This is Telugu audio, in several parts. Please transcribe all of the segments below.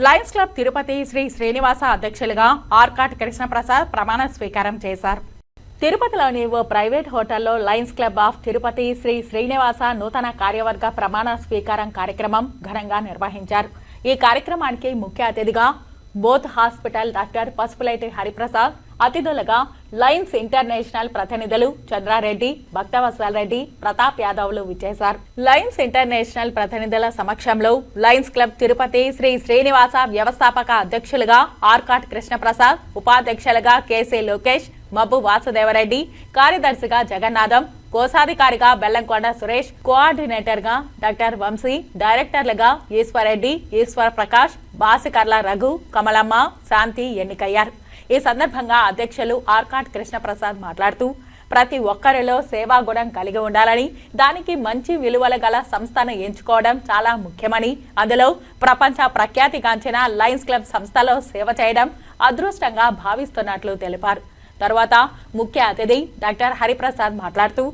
లయన్స్ క్లబ్ తిరుపతి శ్రీ శ్రీనివాస అధ్యక్షులుగా ఆర్కాట్ కృష్ణప్రసాద్ ప్రమాణ స్వీకారం చేశారు. తిరుపతిలోని ఓ ప్రైవేట్ హోటల్లో lions club of Tirupati Sri Srinivasa నూతన కార్యవర్గ ప్రమాణ స్వీకారం కార్యక్రమం ఘనంగా నిర్వహించారు. ఈ కార్యక్రమానికి ముఖ్య అతిథిగా బోత్ హాస్పిటల్ డాక్టర్ పసుపులైటి హరిప్రసాద్ అతిథులుగా లయన్స్ ఇంటర్నేషనల్ ప్రతినిధులు చంద్రారెడ్డి భక్తవత్సల్ రెడ్డి ప్రతాప్ యాదవ్లు విచ్చేశారు. లయన్స్ ఇంటర్నేషనల్ ప్రతినిధుల సమక్షంలో లయన్స్ క్లబ్ తిరుపతి శ్రీ శ్రీనివాస వ్యవస్థాపక అధ్యక్షులుగా ఆర్కాట్ కృష్ణప్రసాద్ ఉపాధ్యక్షులుగా కేసీ లోకేష్ మబ్బు వాసుదేవరెడ్డి కార్యదర్శిగా జగన్నాథం కోశాధికారిగా బెల్లంకొండ సురేష్ కోఆర్డినేటర్గా డాక్టర్ వంశీ డైరెక్టర్లుగా ఈశ్వరెడ్డి ఈశ్వర్ ప్రకాష్ బాసికర్ల రఘు కమలమ్మ శాంతి ఎన్నికయ్యారు. ఈ సందర్భంగా అధ్యక్షులు ఆర్కాట్ కృష్ణప్రసాద్ మాట్లాడుతూ ప్రతి ఒక్కరిలో సేవా గుణం కలిగి ఉండాలని దానికి మంచి విలువల గల సంస్థను ఎంచుకోవడం చాలా ముఖ్యమని అందులో ప్రపంచ ప్రఖ్యాతిగాంచిన లయన్స్ క్లబ్ సంస్థలో సేవ చేయడం అదృష్టంగా భావిస్తున్నట్లు తెలిపారు. తర్వాత ముఖ్య అతిథి డాక్టర్ హరిప్రసాద్ మాట్లాడుతూ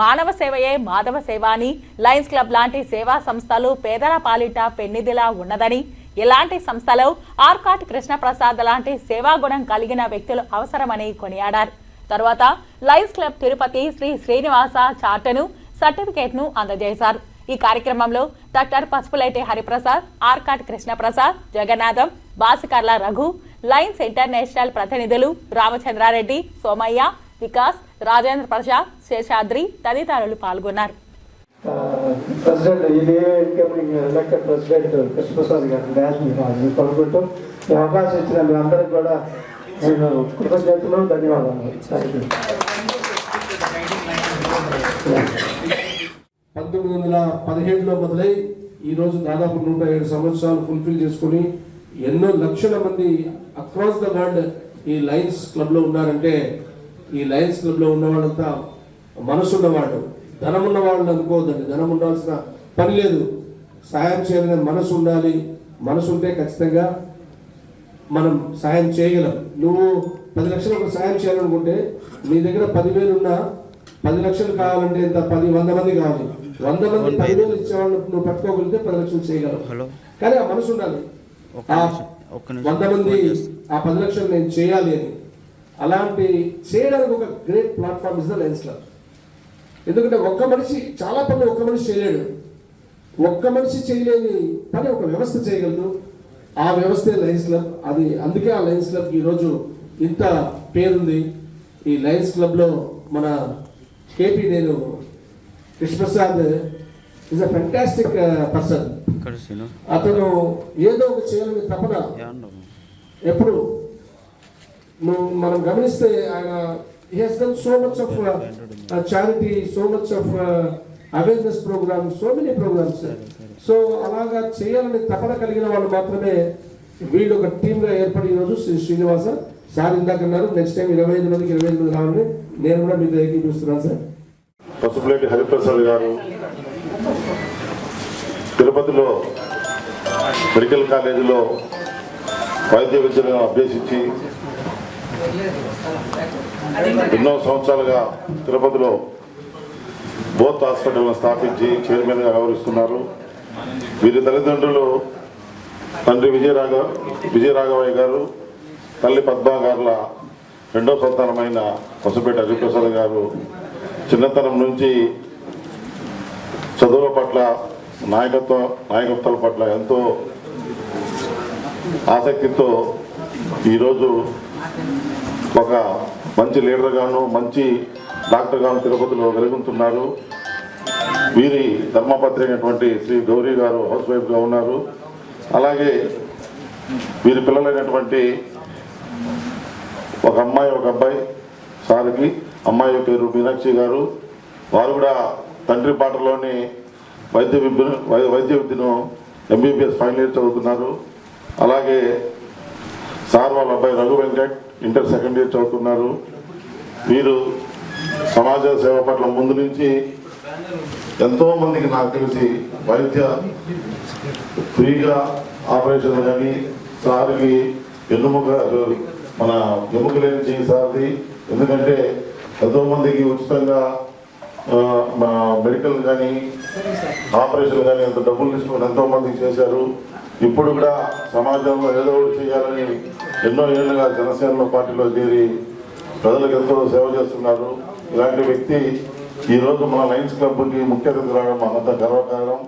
మానవ సేవయే మాధవ సేవ అని లయన్స్ క్లబ్ లాంటి సేవా సంస్థలు పేదల పాలిట పెన్నిదిలా ఉన్నదని ఇలాంటి సంస్థలో? ఆర్కాట్ కృష్ణప్రసాద్ లాంటి సేవా గుణం కలిగిన వ్యక్తులు అవసరమని కొనియాడారు. తర్వాత లయన్స్ క్లబ్ తిరుపతి శ్రీ శ్రీనివాస చార్టను సర్టిఫికేట్ను అందజేశారు. ఈ కార్యక్రమంలో doctor పసుపులైటి Hariprasad Arcot Krishnaprasad Jagannatham Basikarla Raghu Lions international ప్రతినిధులు రామచంద్రారెడ్డి సోమయ్య వికాస్ రాజేంద్ర ప్రసాద్ శేషాద్రి తదితరులు పాల్గొన్నారు. ప్రెసిడెంట్ ఇది ఎలక్టెడ్ ప్రెసిడెంట్ కృష్ణప్రసాద్ గారు డాన్స్ కోరుకుంటూ ఈ అవకాశం ఇచ్చిన మీ అందరికి కూడా నేను కృతజ్ఞతలు ధన్యవాదాలు థ్యాంక్ యూ పంతొమ్మిది వందల పదిహేడులో మొదలై ఈరోజు దాదాపు నూట ఏడు సంవత్సరాలు ఫుల్ఫిల్ చేసుకుని ఎన్నో లక్షల మంది అక్రాస్ ద వరల్డ్ ఈ లయన్స్ క్లబ్లో ఉన్నారంటే ఈ లయన్స్ క్లబ్లో ఉన్నవాళ్ళంతా వాళ్ళంతా మనసు ఉన్నవాళ్ళు ధనం ఉన్న వాళ్ళు అనుకోవద్దండి ధనం ఉండాల్సిన పని లేదు. సాయం చేయాలనే మనసు ఉండాలి. మనసు ఉంటే ఖచ్చితంగా మనం సాయం చేయగలం. నువ్వు పది లక్షలకు సాయం చేయాలనుకుంటే నీ దగ్గర పదివేలు ఉన్నా పది లక్షలు కావాలంటే ఎంత? పది వంద మంది కావాలి. వంద మంది పదివేలు ఇచ్చేవాళ్ళు నువ్వు పట్టుకోగలిగితే పది లక్షలు చేయగలవు. కానీ ఆ మనసు ఉండాలి. వంద మంది ఆ పది లక్షలు నేను చేయాలి అని. అలాంటి చేయడానికి ఒక great platform is the Lions club. ఎందుకంటే ఒక్క మనిషి చాలా పనులు ఒక్క మనిషి చేయలేడు. ఒక్క మనిషి చేయలేని పని ఒక వ్యవస్థ చేయగలదు. ఆ వ్యవస్థే లయన్స్ క్లబ్ అది అందుకే ఆ లయన్స్ క్లబ్ ఈరోజు ఇంత పేరుంది. ఈ లయన్స్ క్లబ్లో మన కేపీ నేను Krishnaprasad is a fantastic person అతను ఏదో ఒక చేయాలని తపన. ఏమన్నా ఎప్పుడు? మనం గమనిస్తే ఆయన he's done so much of charity much of of awareness programmes so many programmes so అలాగా చేయాలని తపన కలిగిన వాళ్ళు మాత్రమే వీళ్ళు ఒక టీమ్ ఏర్పడి ఈరోజు శ్రీ శ్రీనివాస సార్ ఇందాక అన్నారు నెక్స్ట్ టైం ఇరవై ఐదు మందికి ఇరవై ఐదు మంది రావాలని నేను కూడా మీతో ఏకీపిస్తున్నాను సార్ పసుపులేటి హరిప్రసాద్ గారు తిరుపతిలో మెడికల్ కాలేజీలో వైద్య విద్యను అభ్యసించి ఎన్నో సంవత్సరాలుగా తిరుపతిలో బోత్ హాస్పిటల్ను స్థాపించి చైర్మన్గా వ్యవహరిస్తున్నారు. వీరి తల్లిదండ్రులు తండ్రి విజయరాఘవ విజయరాఘవయ్య గారు తల్లి పద్మా గారుల రెండో సంతానమైన పసుపేట హరిప్రసాద్ గారు చిన్నతనం నుంచి చదువుల పట్ల నాయకత్వ నాయకత్వాల పట్ల ఎంతో ఆసక్తితో ఈరోజు ఒక మంచి లీడర్గాను మంచి డాక్టర్గాను తిరుపతిలో వెలుగుతున్నారు వీరి ధర్మపత్రి అయినటువంటి శ్రీ గౌరీ గారు హౌస్ వైఫ్గా ఉన్నారు. అలాగే వీరి పిల్లలైనటువంటి ఒక అమ్మాయి ఒక అబ్బాయి సార్కి అమ్మాయి పేరు మీనాక్షి గారు. వారు కూడా తండ్రి పాటలోని వైద్య విద్య వైద్య విద్యను ఎంబీబీఎస్ ఫైనల్ ఇయర్ చదువుతున్నారు. అలాగే సార్ వాళ్ళ అబ్బాయి Raghu Venkat inter second year చదువుతున్నారు. వీరు సమాజ సేవ పట్ల ముందు నుంచి ఎంతోమందికి నాకు తెలిసి వైద్య ఫ్రీగా ఆపరేషన్లు కానీ సార్కి ఎన్నుముక మన ఎముక లేని సార్ది. ఎందుకంటే ఎంతోమందికి ఉచితంగా మన మెడికల్ కానీ ఆపరేషన్ కానీ ఎంత డబ్బులు తీసుకుని ఎంతోమంది చేశారు. ఇప్పుడు కూడా సమాజంలో ఏదో ఒకటి చేయాలని ఎన్నో ఏళ్ళుగా జనసేన పార్టీలో చేరి ప్రజలకు ఎంతో సేవ చేస్తున్నారు. ఇలాంటి వ్యక్తి ఈరోజు మన లయన్స్ క్లబ్కి ముఖ్య అతిథి రావడం మనంత గర్వకారణం.